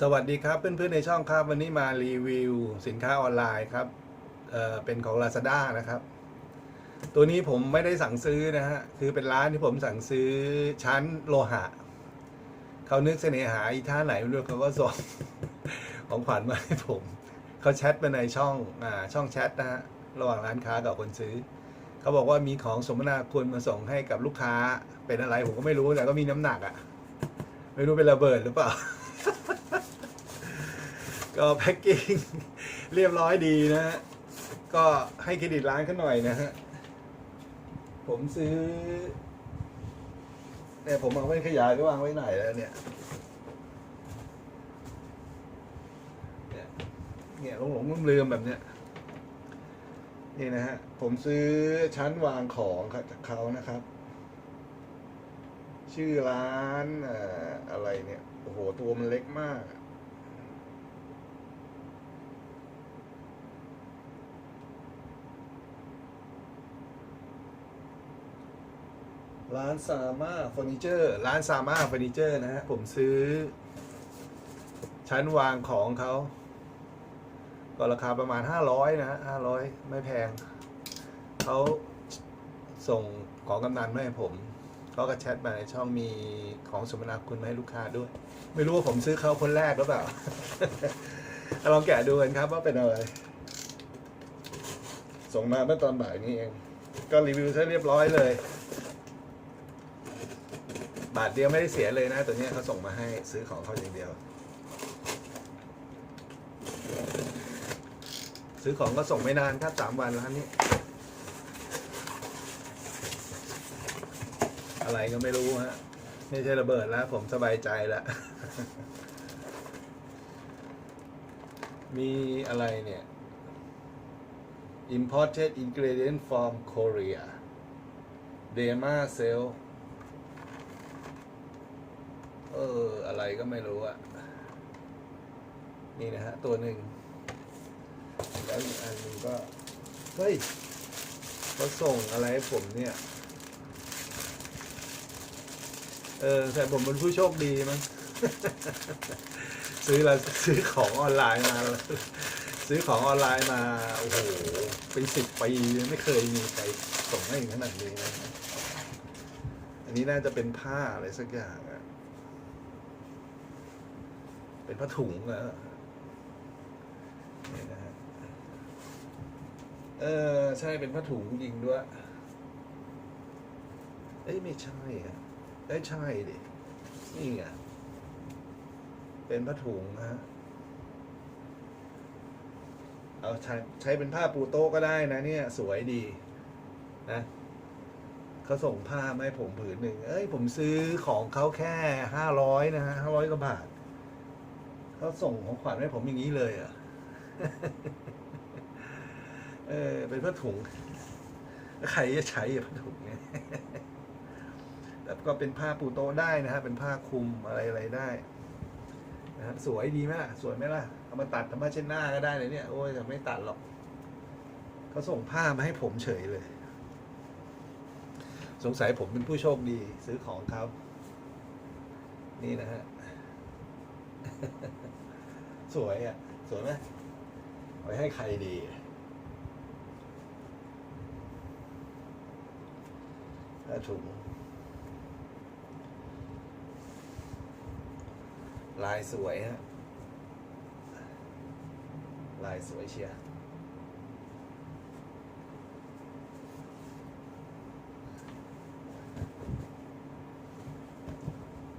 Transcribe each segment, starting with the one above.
สวัสดีครับเพื่อนๆในช่องครับวันนี้มารีวิวสินค้าออนไลน์ครับเเป็นของ Lazada นะครับ ตัวนี้ผมไม่ได้สั่งซื้อนะฮะคือเป็นร้านที่ผมสั่งซื้อชั้นโลหะเขานึกเสน่หาอีท่าไหนไม่รู้เขาก็ส่งของขวัญมาให้ผมเขาแชทมาในช่องอ่าช่องแชทนะฮะระหว่างร้านค้ากับคนซื้อเขาบอกว่ามีของสมนาคุณมาส่งให้กับลูกค้าเป็นอะไรผมก็ไม่รู้แต่ก็มีน้ำหนักอะ่ะไม่รู้เป็นระเบิดหรือเปล่า ก็แพ็กกิ้งเรียบร้อยดีนะฮะ ก็ให้เครดิตร้านเขาหน่อยนะฮะ ผมซื้อเนี่ยผมเอาไว้ขยายก็วางไว้ไหนแล้วเนี่ย เนี่ยหลงหลงลืมแบบเนี้ย นี่นะฮะ ผมซื้อชั้นวางของครับจากเขานะครับ ชื่อร้านเอ่ออะไรเนี่ย โอ้โห ตัวมันเล็กมาก ร้านซาม่าเฟอร์นิเจอร์ร้านซาม่าเฟอร์นิเจอร์นะฮะผมซื้อ ชั้นวางของเขาก็ราคาประมาณ 500 นะฮะ500 ไม่แพง เขาส่งของกำนันมาให้ผมเขาก็แชทมาในช่องมีของสมนาคุณมาให้ลูกค้าด้วย ไม่รู้ว่าผมซื้อเขาคนแรกหรือเปล่า ลองแกะดูกันครับว่าเป็นอะไร ส่งมาเมื่อตอนบ่ายนี้เอง ก็รีวิวซะเรียบร้อยเลย บาทเดียวไม่ได้เสียเลยนะ ตัวนี้เขาส่งมาให้ซื้อของเขาอย่างเดียว ซื้อของก็ส่งไม่นานครับสามวันร้านนี้ อะไรก็ไม่รู้ฮะไม่ใช่ระเบิดแล้ว ผมสบายใจแล้วมีอะไรเนี่ย imported ingredient from Korea Dema Cell เออ อะไรก็ไม่รู้อะนี่นะฮะ ตัวหนึ่ง แล้วอีกอันหนึ่งก็ เฮ้ยเขาส่งอะไรให้ผมเนี่ย เออแต่ผมเป็นผู้โชคดีมั้งซื้อแล้วซื้อของออนไลน์มา ซื้อของออนไลน์มา โอ้โหเป็นสิบปีไม่เคยมีใครส่งให้ขนาดนี้นะอันนี้น่าจะเป็นผ้าอะไรสักอย่างอะ เป็นผ้าถุงนี่นะฮะเออ ใช่เป็นผ้าถุงจริงด้วย เอ้ยไม่ใช่อะเอ้ยใช่ดินี่ไงเป็นผ้าถุงนะฮะเอาใช้ใช้เป็นผ้าปูโต๊ะก็ได้นะเนี่ย สวยดี นะเขาส่งผ้ามาให้ผมผืนหนึ่ง เอ้ย ผมซื้อของเขาแค่ห้าร้อยนะฮะห้าร้อยกว่าบาท เขาส่งของขวัญให้ผมอย่างนี้เลยอะเออเป็นผ้าถุงใครจะใช้อะผ้าถุงเนี่ยแต่ก็เป็นผ้าปูโต๊ะได้นะฮะเป็นผ้าคลุมอะไรอะไรได้นะฮะสวยดีไหมล่ะสวยไหมล่ะเอามาตัดทำผ้าเช็ดหน้าก็ได้เลยเนี่ยโอ้ยแต่ไม่ตัดหรอกเขาส่งผ้ามาให้ผมเฉยเลย สงสัยผมเป็นผู้โชคดีซื้อของเขานี่นะฮะ สวยอะ สวยไหมไว้ให้ใครดี ถ้าถุง ลายสวยฮะ ลายสวยเชียร์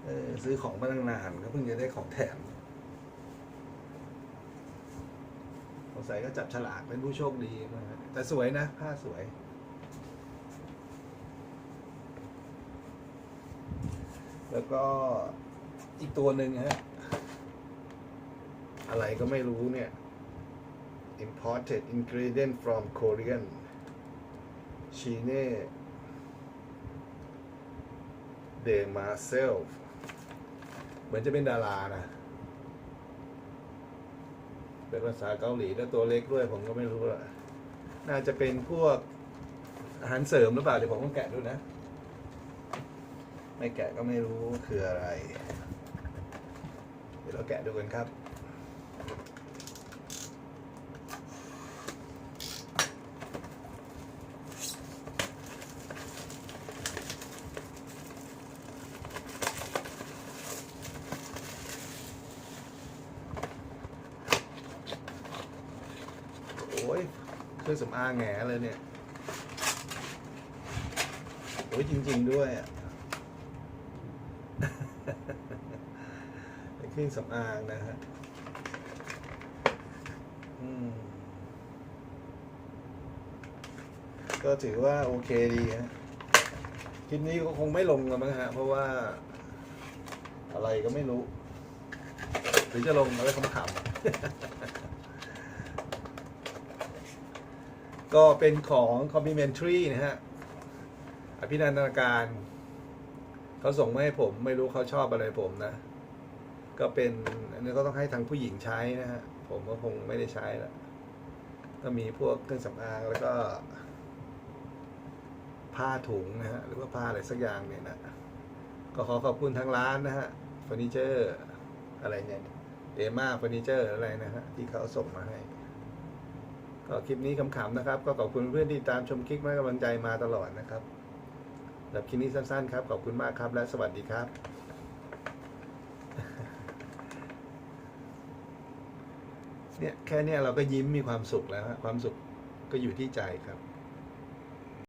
เออ ซื้อของมาตั้งนานก็เพิ่งจะได้ของแถมสงสัยก็จับฉลากเป็นผู้โชคดีมาแต่สวยนะผ้าสวย แล้วก็อีกตัวหนึ่งฮะ อะไรก็ไม่รู้เนี่ย imported ingredient from Korean Chine de Marcel เหมืือนจะเป็นดารานะเป็นภาษาเกาหลีแล้วตัวเล็กด้วยผมก็ไม่รู้ละน่าจะเป็นพวกอาหารเสริมหรือเปล่าเดี๋ยวผมต้องแกะดูนะ ไม่แกะก็ไม่รู้คืออะไร เดี๋ยวเราแกะดูกันครับ โอ้ยเค รื่องสำอางแหงเลยเนี่ยโอ้ยจริง ๆ ด้วยอะเป็นเครื่องสำอางนะฮะอืมก็ถือว่าโอเคดีฮะคลิปนี้ก็คงไม่ลงแล้วมั้งฮะ เพราะว่า อะไรก็ไม่รู้ หรือจะลงอะไรขำ ก็เป็นของ complimentary นะฮะ อภินันทนาการ เขาส่งมาให้ผมไม่รู้เขาชอบอะไรผมนะ ก็เป็น อันนี้ก็ต้องให้ทางผู้หญิงใช้นะฮะ ผมก็คงไม่ได้ใช้ละก็มีพวกเครื่องสำอางแล้วก็ ผ้าถุงนะฮะ หรือว่าผ้าอะไรสักอย่างเนี่ยนะ ก็ขอขอบคุณทางร้านนะฮะเฟอร์นิเจอร์อะไรเนี่ยเอมาเฟอร์นิเจอร์อะไรนะฮะ ที่เขาส่งมาให้ ก็คลิปนี้ขำๆนะครับ ก็ขอบคุณเพื่อนที่ตามชมคลิปให้กำลังใจมาตลอดนะครับแบบคลิปนี้สั้นๆ ครับขอบคุณมากครับและสวัสดีครับเนี่ยแค่เนี้ยเราก็ยิ้มมีความสุขแล้วความสุขก็อยู่ที่ใจครับ